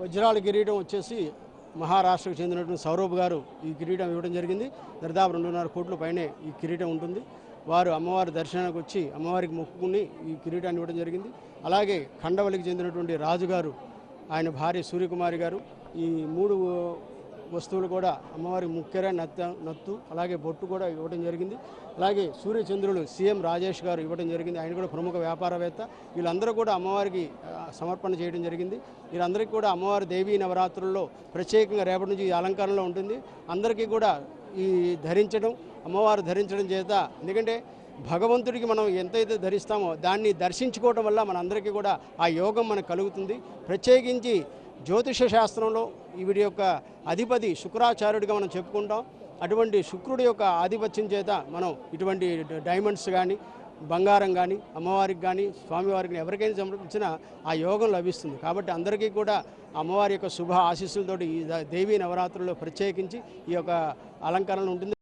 వజ్రాల కిరీటం వచ్చేసి మహారాష్ట్రకు చెందినటువంటి సౌరభ్ గారు ఈ కిరీటం ఇవ్వడం జరిగింది. దాదాపు రెండున్నర కోట్ల పైనే ఈ కిరీటం ఉంటుంది. వారు అమ్మవారి దర్శనానికి వచ్చి అమ్మవారికి మొక్కుకుని ఈ కిరీటాన్ని ఇవ్వడం జరిగింది. అలాగే ఖండవలికి చెందినటువంటి రాజుగారు ఆయన భార్య సూర్యకుమారి గారు ఈ మూడు వస్తువులు కూడా అమ్మవారికి ముక్కెర నత్త నత్తు అలాగే బొట్టు కూడా ఇవ్వడం జరిగింది. అలాగే సూర్యచంద్రులు సీఎం రాజేష్ గారు ఇవ్వడం జరిగింది. ఆయన కూడా ప్రముఖ వ్యాపారవేత్త. వీళ్ళందరూ కూడా అమ్మవారికి సమర్పణ చేయడం జరిగింది. వీళ్ళందరికీ కూడా అమ్మవారి దేవీ నవరాత్రుల్లో ప్రత్యేకంగా రేపటి నుంచి ఈ అలంకరణలో ఉంటుంది. అందరికీ కూడా ఈ ధరించడం అమ్మవారు ధరించడం చేత ఎందుకంటే భగవంతుడికి మనం ఎంతైతే ధరిస్తామో దాన్ని దర్శించుకోవడం వల్ల మనందరికీ కూడా ఆ యోగం మనకు కలుగుతుంది. ప్రత్యేకించి జ్యోతిష శాస్త్రంలో వీడి యొక్క అధిపతి శుక్రాచార్యుడిగా మనం చెప్పుకుంటాం. అటువంటి శుక్రుడి యొక్క ఆధిపత్యం చేత మనం ఇటువంటి డైమండ్స్ కానీ బంగారం కానీ అమ్మవారికి కానీ స్వామివారికి కానీ ఎవరికైనా సమర్పించినా ఆ యోగం లభిస్తుంది. కాబట్టి అందరికీ కూడా అమ్మవారి యొక్క శుభ ఆశీస్సులతోటి ఈ దేవీ నవరాత్రుల్లో ప్రత్యేకించి ఈ యొక్క అలంకరణ ఉంటుంది.